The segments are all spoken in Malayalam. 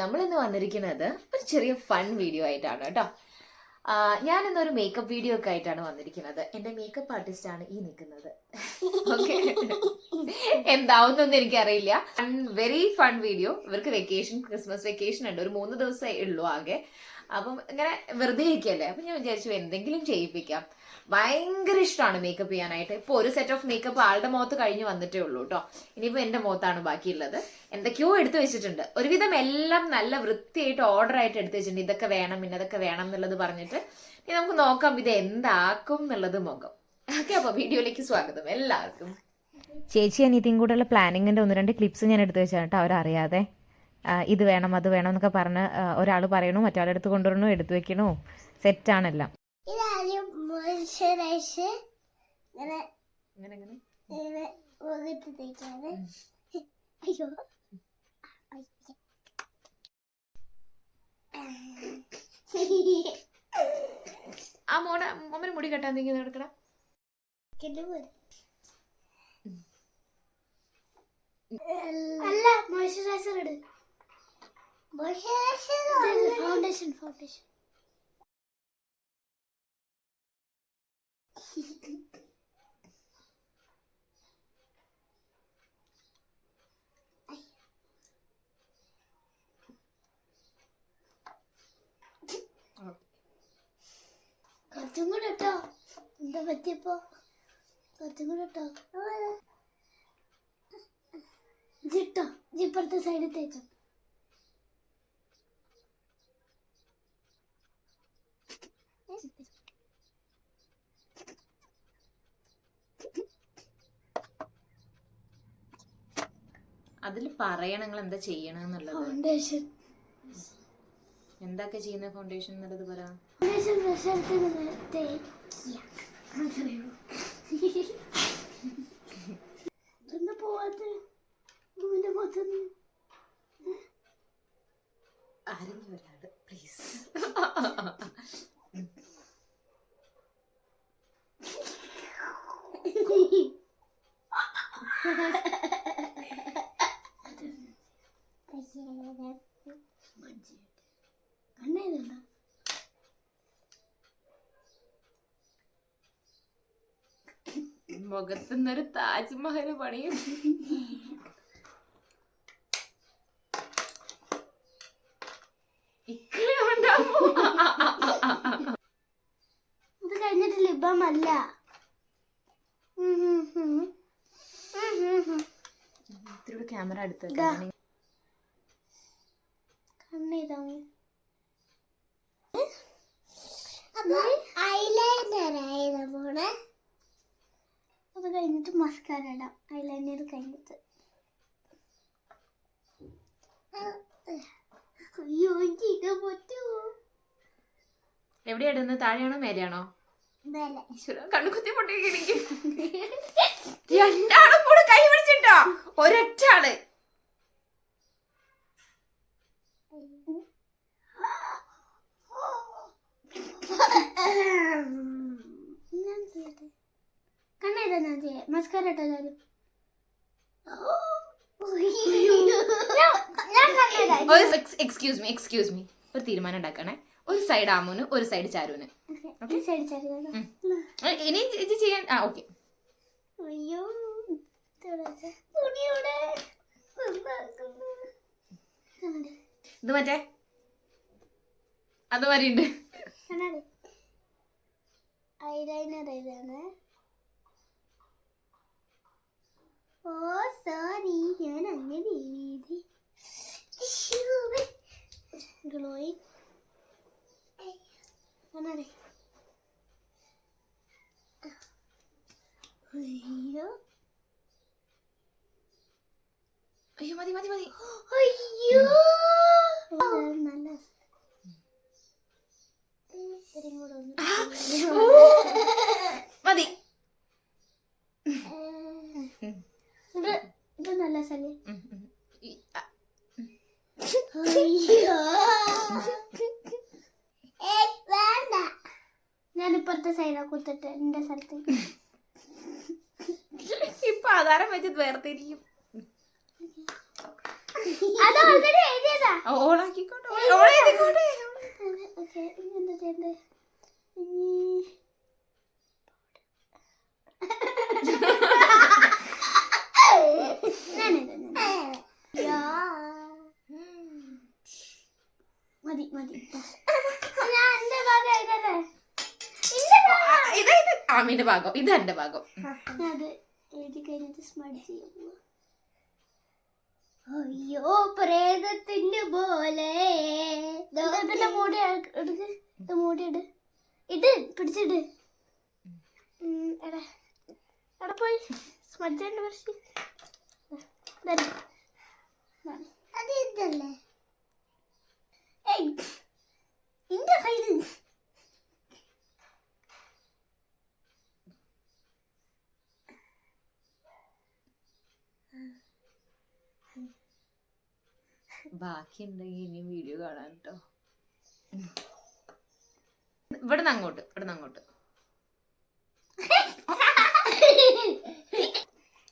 നമ്മൾ ഇന്ന് വന്നിരിക്കുന്നത് ഒരു ചെറിയ ഫൺ വീഡിയോ ആയിട്ടാണ് കേട്ടോ. ഞാൻ ഇന്നൊരു മേക്കപ്പ് വീഡിയോ ഒക്കെ ആയിട്ടാണ് വന്നിരിക്കുന്നത്. എന്റെ മേക്കപ്പ് ആർട്ടിസ്റ്റ് ആണ് ഈ നിൽക്കുന്നത്. ഓക്കെ എന്താവുന്നൊന്നും എനിക്കറിയില്ല. വെരി ഫൺ വീഡിയോ ഇവർക്ക് വെക്കേഷൻ ക്രിസ്മസ് വെക്കേഷൻ ഉണ്ട്. ഒരു മൂന്ന് ദിവസമേ ഉള്ളൂ ആകെ. അപ്പം ഇങ്ങനെ വെറുതെ ഇരിക്കല്ലേ? അപ്പം ഞാൻ വിചാരിച്ചു എന്തെങ്കിലും ചെയ്യിപ്പിക്കാം. ഭയങ്കര ഇഷ്ടമാണ് മേക്കപ്പ് ചെയ്യാനായിട്ട്. ഇപ്പോൾ ഒരു സെറ്റ് ഓഫ് മേക്കപ്പ് ആളുടെ മുഖത്ത് കഴിഞ്ഞ് വന്നിട്ടേ ഉള്ളൂ കേട്ടോ ഇനിയിപ്പോൾ എന്റെ മുഖത്താണ് ബാക്കിയുള്ളത്. എന്തൊക്കെയോ എടുത്തു വെച്ചിട്ടുണ്ട്. ഒരുവിധം എല്ലാം നല്ല വൃത്തിയായിട്ട് ഓർഡർ ആയിട്ട് എടുത്തു വെച്ചിട്ടുണ്ട്. ഇതൊക്കെ വേണം പിന്നെ ഇന്നതൊക്കെ വേണം എന്നുള്ളത് പറഞ്ഞിട്ട്. ഇനി നമുക്ക് നോക്കാം ഇത് എന്താക്കും എന്നുള്ളത് മുഖം. ഓക്കെ അപ്പോൾ വീഡിയോയിലേക്ക് സ്വാഗതം എല്ലാവർക്കും. ചേച്ചി അനിയത്തിയും കൂടെയുള്ള പ്ലാനിങ്ങിന്റെ ഒന്ന് രണ്ട് ക്ലിപ്സ് ഞാൻ എടുത്തു വെച്ചാൽ കേട്ടോ അവരറിയാതെ. ഇത് വേണം അത് വേണം എന്നൊക്കെ പറഞ്ഞ് ഒരാൾ പറയണു മറ്റൊരാളുടെ അടുത്ത് കൊണ്ടുവരണു എടുത്തു വെക്കണു. സെറ്റാണെല്ലാം ആ മോടെ കെട്ടാൻ എന്തെങ്കിലും അല്ല മോയ്സ്ചറൈസർ ഇട്. ഫൗണ്ടേഷൻ ഫൗണ്ടേഷൻ കുറച്ചും കൂടെ ഇട്ടോ എന്താ പറ്റിയപ്പോ കുറച്ചും കൂടെ ഇട്ടോ ജിട്ടോ ജിപ്പുറത്തെ സൈഡിൽ തേച്ചോ അതിൽ പറയണം നിങ്ങൾ എന്താ ചെയ്യണം എന്നുള്ളത് ഫൗണ്ടേഷൻ എന്തൊക്കെ ചെയ്യുന്ന ഫൗണ്ടേഷൻ എന്നുള്ളത് പറ. ഉള്ളൂ. എന്താ നിന്നൊരു കണ്ണേതുണ്ടോ മുഖത്തുനിന്നൊരു താജ്മഹൽ പണിയും. ഇത് കഴിഞ്ഞിട്ട് ക്യാമറ അടുത്ത് പോണെ അത് കഴിഞ്ഞിട്ട് മസ്കാര ഇടാം. ഐലൈനർ കഴിഞ്ഞിട്ട്. അയ്യോ ഇത് പറ്റുമോ എവിടെയാ ഇടുന്നത്? താഴെയാണോ മേലെയാണോ? കണ്ണുകുത്തി പൊട്ടിയിരിക്കും രണ്ടാളും കൂടെ കൈ പിടിച്ചിട്ടോ? ഒരൊറ്റ ആൾ. ഞാൻ ചെയ്യട്ടെ കണ്ണേതാ ഞാൻ ചെയ്യാം മസ്കാര ഇട്ടോ ഞാൻ എക്സ്ക്യൂസ് മീ എക്സ്ക്യൂസ് മീ ഒരു തീരുമാനം ഉണ്ടാക്കണേ. ഒരു സൈഡ് ആമൂന് ഒരു സൈഡ് ചാരുവിന്. ഇനി ഇത് ചെയ്യാൻ ആ ഓക്കെ അയ്യോ ഇത് മറ്റേ? അത് ഐലൈനർ ഇതാണ് ഓ സോറി ഞാൻ അങ്ങനെ എഴുതി. ഗ്ലോയി അയ്യോ മതി മതി മതി. അയ്യോ നല്ല ഇത്തിരിയും കൂടെ ഒന്ന് മതി ഇത് ഇത് നല്ല സ്ഥലം ഉം, ഉം. ഈ, ആ, അയ്യോ വേണ്ട ഞാൻ ഇപ്പുറത്തെ സൈഡാ കുത്തിട്ട് എന്റെ സ്ഥലത്ത് ഇപ്പൊ ആധാരം വെച്ച് വേർതിരിക്കും അത് ഓൾറെഡി എഴുതിയതാ ഓളാക്കിക്കോട്ടെ ഓക്കെ ഇനി എന്താ ചെയ്യണ്ടേ? മതി മതി. ഇത് ആമിന്റെ ഭാഗം ഇത് എന്റെ ഭാഗം. അത് എഴുതി കഴിഞ്ഞിട്ട് സ്മഡ് ചെയ്യാൻ അയ്യോ പ്രേതത്തിന്റെ മൂടി എടുക്ക്. ഇത് മൂടി ഇട് ഇട് പിടിച്ചിട് എടാ. എടാ പോയി. സ്മഡ് ചെയ്യണ്ട കുറച്ച് അത് ഇതല്ലേ? ഏയ്. ഇന്റെ കയ്യിൽ ബാക്കി ഉണ്ടെങ്കിൽ ഇനി വീഡിയോ കാണാൻ കേട്ടോ ഇവിടുന്ന് അങ്ങോട്ട് ഇവിടുന്ന് അങ്ങോട്ട്.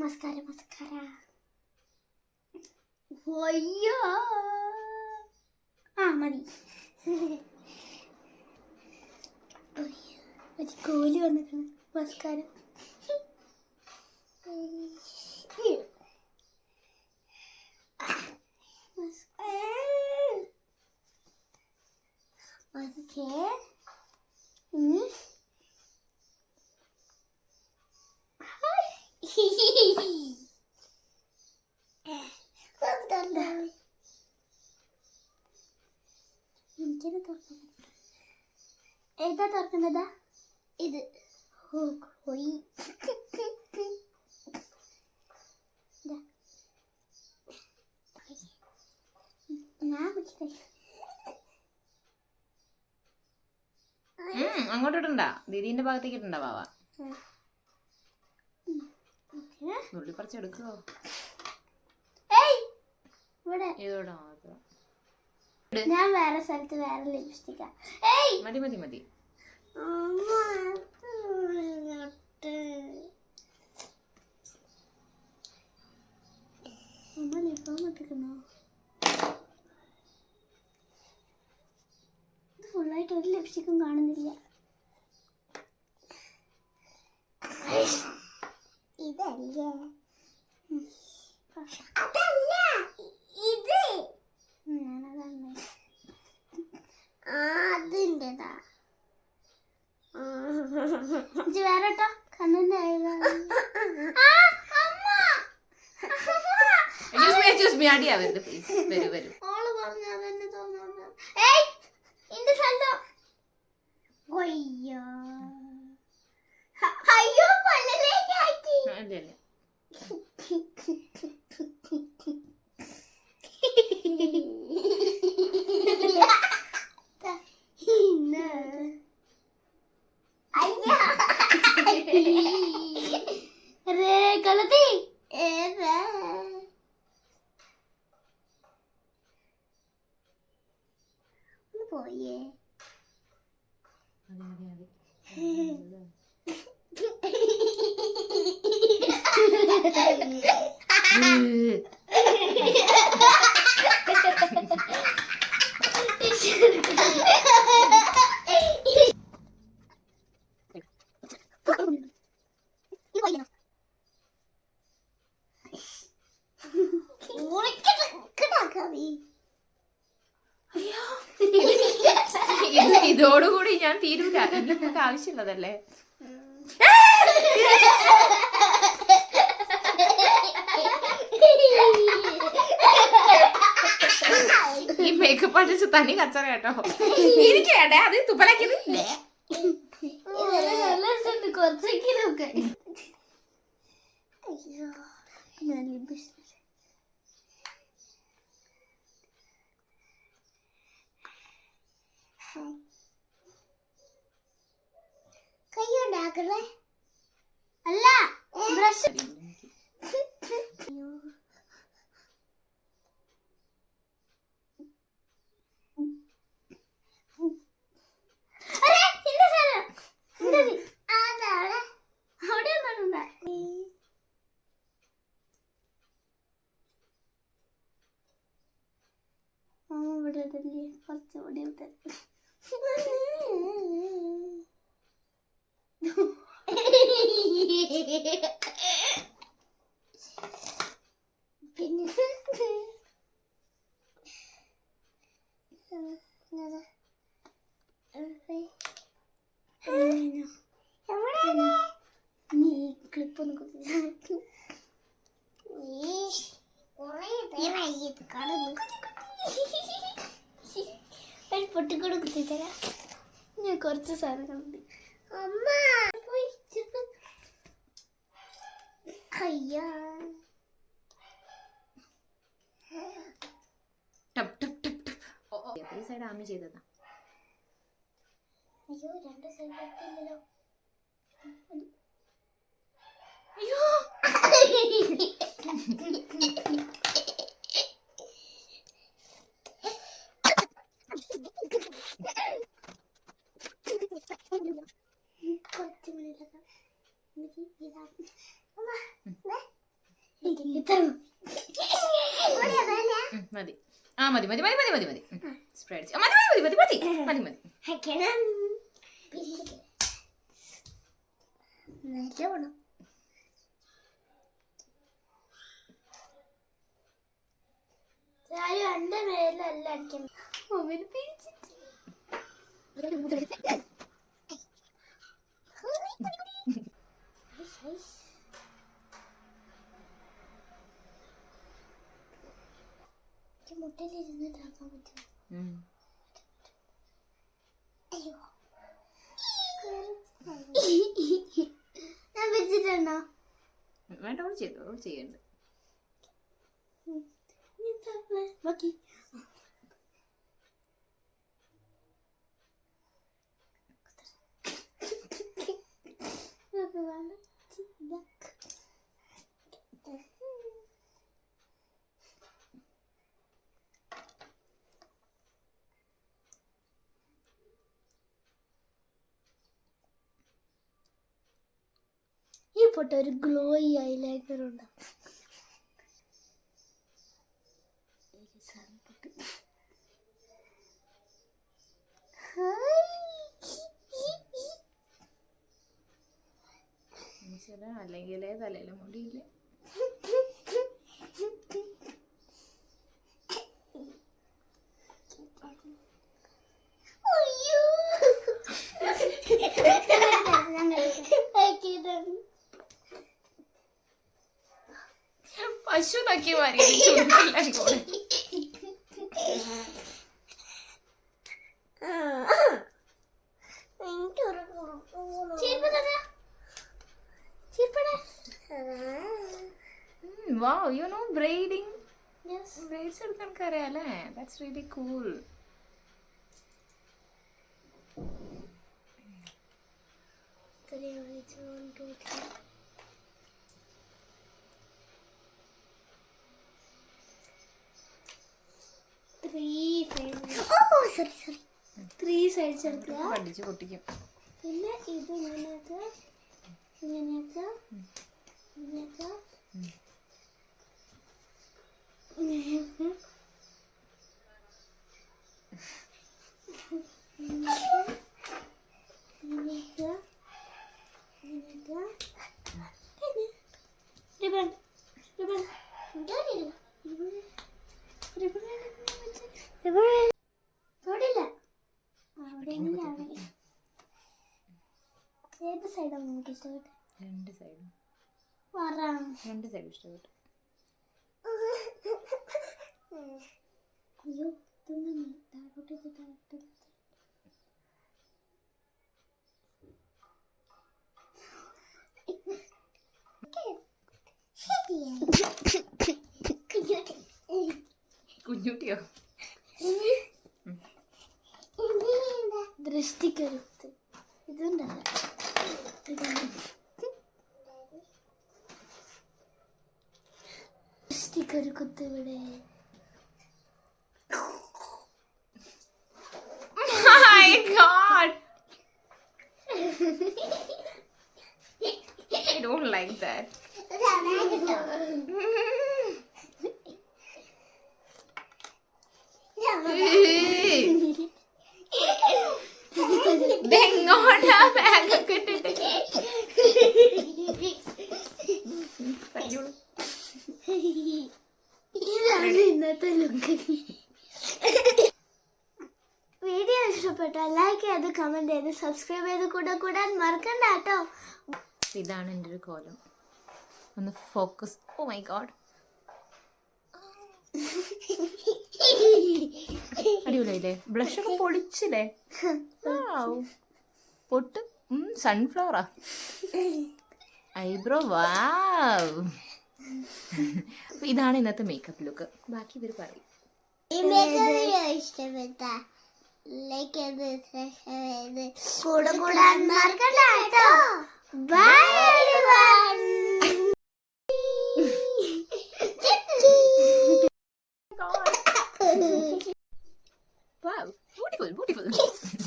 മസ്കാര മതി. മസ്കാരം എനിക്കത് തുറക്കണം ഏതാ തുറക്കണ്ടതാ ഇത് ഓ പോയി ദാ. ഞാൻ പിടിച്ചത് അങ്ങോട്ട് ഇടണ്ട ദീദീന്റെ ഭാഗത്തേക്ക് ഇടണ്ട ഓക്കെ. നുള്ളി പറിച്ച് എടുക്കുവോ ഏയ് ഇവിടെ. ഇതോടെ മാത്രം ഞാൻ വേറെ സ്ഥലത്ത് വേറെ ലിപ്സ്റ്റിക്കാ. മതി മതി മതി. ഫുള്ളായിട്ട് ഒരു ലിപ്സ്റ്റിക്കും കാണുന്നില്ല. ഇതല്ലേ? അതല്ല ഇത്. ഞാനതാണ് അതിന്റെതാ. ഇജ്ജ് വേറെ കേട്ടോ അമ്മ. എക്സ്ക്യൂസ് മീ എക്സ്ക്യൂസ് മീ അടിയാവരുത് പ്ലീസ് വരൂ വരൂ. ഓൾ പറഞ്ഞ അതന്നെ തോന്നുന്നു. ഒന്ന് പോയേ മതി മതി മതി ഉം. ഇത് ഇതോടുകൂടി ഞാൻ തീരൂല. എനിക്ക് ആവശ്യമുള്ളതല്ലേ? ഈ മേക്കപ്പ് അടിച്ച് തനി കച്ചറ കേട്ടോ. എനിക്ക് വേണ്ടേ അത് തുപ്പലാക്കിയത്? കുറച്ചൊക്കെ കൈയുണ്ടാക്കണേ അല്ല ബ്രഷ്. ഇവിടെ കുറച്ചുകൂടി ഇവിടെ പിന്നെ ഇതാ. നീ ക്ലിപ്പ് ഒന്ന് കുത്തി ഒരു പൊട്ടിക്കൂടെ കുത്തിത്തരാം ഞാൻ കുറച്ച് സാധനങ്ങളുണ്ട് അമ്മ പോയി ചെറുപ്പം അയ്യാ ടപ് ടപ് ടപ് ടപ് ഈ സൈഡ് ആമി ചെയ്തതാ. അയ്യോ രണ്ട് സൈഡ് ഇല്ലല്ലോ. അയ്യോ. കുറച്ച് മണിയിലൊക്കെ എനിക്ക് ഇതാ അമ്മ ദേ. ഇതാ. ഇവിടെ അതല്ല. ഉം, മതി. ആ മതി മതി മതി മതി മതി മതി. സ്പ്രെഡ് മതി മതി മതി മതി മതി മതി. വെക്കണം. പിന്നെ. നല്ലോണം. ആരും എന്റെ മേലല്ല അടിക്കണം അവൾ പൊട്ട ഒരു ഗ്ലോയി ഐലൈനർ ഉണ്ട്. അല്ലെങ്കിൽ തലയിലെ മുടിയില്ല? മാറി ചുണ്ടെല്ലാം കൂടെ wow you know braiding braids എടുക്കാൻ അറിയാലേ that's really cool three sides എടുക്കുക പഠിച്ച് പൊട്ടിക്കും. പിന്നെ ഇത് ഇങ്ങനെയൊക്കെ ഇങ്ങനെയൊക്കെ ഇങ്ങനെയൊക്കെ ഇങ്ങനെയൊക്കെ ഇങ്ങനെയൊക്കെ ഇങ്ങനെയൊക്കെ റിബൺ റിബൺ റിബൺ തൊടില്ല അവിടെയെങ്കിലും അവിടെ ഏത് സൈഡാണ് നിങ്ങൾക്ക് ഇഷ്ടപ്പെട്ടത്? രണ്ട് സൈഡും. രണ്ട് സൈഡും ഇഷ്ടപ്പെട്ടു. അയ്യോ ഇതൊന്നും താഴോട്ട് ഇത് താഴോട്ട് കുഞ്ഞുട്ടിയോ? れスティッカーだって。なんだろう。スティッカーのこともね。I don't like that. ഇതെങ്ങോട്ടാ ബാഗൊക്കെ ഇട്ടിട്ട് ഇതാണ് ഇന്നത്തെ ലുക്ക് വീഡിയോ ഇഷ്ടപ്പെട്ടാൽ ലൈക്ക് ചെയ്ത് കമന്റ് ചെയ്ത് സബ്സ്ക്രൈബ് ചെയ്ത് കൂടെ കൂടാൻ മറക്കണ്ട കേട്ടോ. ഇതാണ് എന്റെ ഒരു കോലം. ഒന്ന് ഫോക്കസ് ഓ മൈ ഗോഡ് അടിപൊളിയായില്ലേ? ബ്ലഷ് ഒക്കെ പൊളിച്ചില്ലേ. പൊട്ട് സൺഫ്ലവറാ ഐബ്രോ വാവ് ഇതാണ് ഇന്നത്തെ മേക്കപ്പ് ലുക്ക് ബാക്കി ഇവർ പറയും. ഇഷ്ടപ്പെട്ട ലൈക്ക് ചെയ്ത് സബ്സ്ക്രൈബ് ചെയ്ത് കൂടെ കൂടാൻ മറക്കണ്ട കേട്ടോ ബൈ